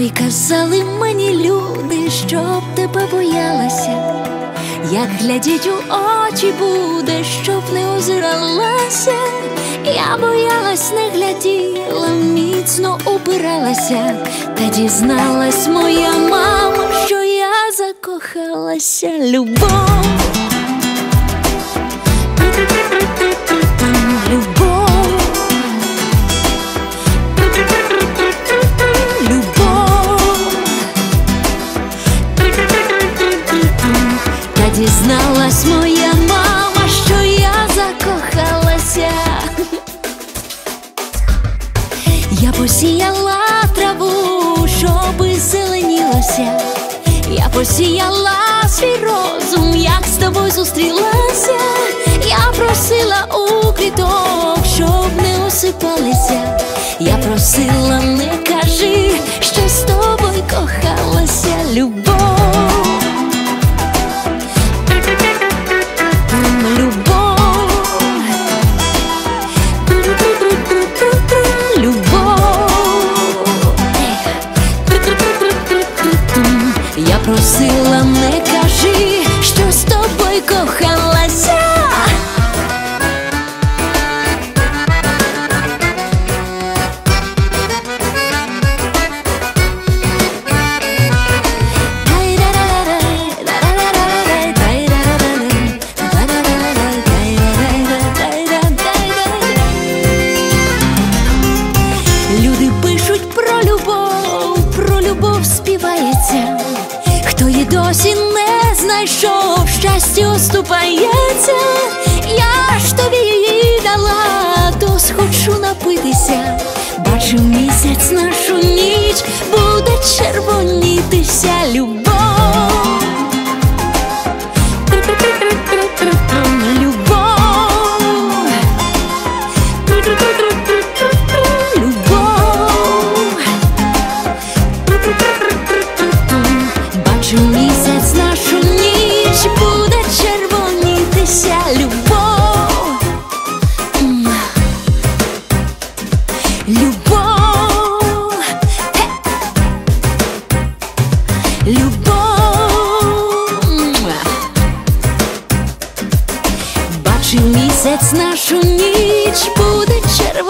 Ой, казали мені люди, щоб тебе боялася, як глядіть у очі буде, щоб не озиралася, я боялась, не гляділа, міцно упиралася, та дізналась моя мама, що я закохалася. Любов. Дізналась моя мама, що я закохалася. Я посіяла траву, щоби зеленілося. Я посіяла свій розум, як з тобою зустрілася. Я просила у квіток, щоб не осипалися. Я просила, не про співається. Хто її досі не знайшов, щастю ступається. Я ж тобі її дала, то схочу напитися. Бачу місяць нашу ніч, буде Бачу місяць нашу ніч буде червонітися любов. Любов. Любов. Бачу місяць нашу ніч буде червонітися